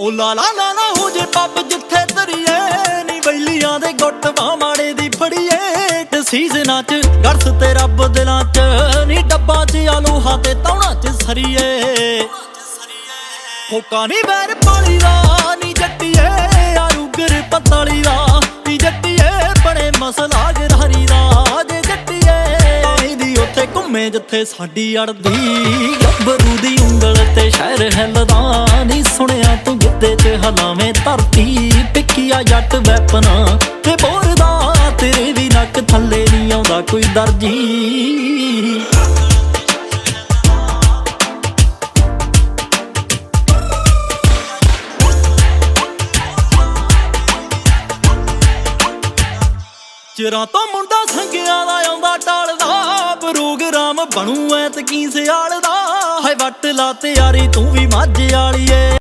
ਉਹ ਲਾਲਾ ਲਾਲਾ ਨਾ ਹੋ ਜੇ ਪੱਬ ਜਿੱਥੇ ਤਰੀਏ ਨੀ ਬੈਲੀਆਂ ਦੇ ਗੁੱਟ ਬਾਹ ਮਾੜੇ ਦੀ ਫੜੀਏ। ਤੇ ਸੀਜ਼ਨਾਂ ਚ ਗਰਸ ਤੇ ਰੱਬ ਦਿਲਾਂ ਚ ਨੀ ਡੱਬਾਂ ਚ ਆਲੋਹਾ ਤੇ ਤੌਣਾ ਚ ਸਰੀਏ। ਹੋਕਾ ਨੀ ਵੈਰ ਪਾਲੀ ਦਾ, ਨੀ ਜੱਟੀਏ ਆਰੂਗਰ ਪਤਾਲੀ ਦਾ। ਨੀ ਜੱਟੀਏ ਬੜੇ ਮਸਲਾ ਗਰਹਰੀ ਦਾ। ਜੇ ਜੱਟੀਏ ਦੀ ਉੱਥੇ ਘੁੰਮੇ ਜਿੱਥੇ ਸਾਡੀ ਅੜਦੀ। ਗੱਭਰੂ ਦੀ ਉਂਗਲ ਤੇ ਸ਼ਹਿਰ ਹਿੱਲਦਾ ਨੀ ਸੁਣਿਆ ਤੂੰ ਗਿੱਧੇ 'ਚ ਹਲਾਵੇਂ ਧਰਤੀ, ਪਿੱਕੀਆ ਜੱਟ ਵੈਪਨਾ। ਤੇ ਬੋਰਦਾ ਤੇਰੇ ਵੀ ਨੱਕ ਥੱਲੇ ਨਹੀਂ ਆਉਂਦਾ ਕੋਈ ਦਰਜੀ। ਚਿਰਾਂ ਤੋਂ ਮੁੰਡਾ ਸੰਗਿਆਂ ਦਾ ਆਉਂਦਾ ਟਾਲਦਾ ਪ੍ਰੋਗਰਾਮ ਬਣੂ ਐ ਸਿਆਲ ਦਾ ਹਾਏ ਵੱਟ ਲਾ ਤੇ ਯਾਰੀ ਤੂੰ ਵੀ ਮੱਝ ਵਾਲੀਏ।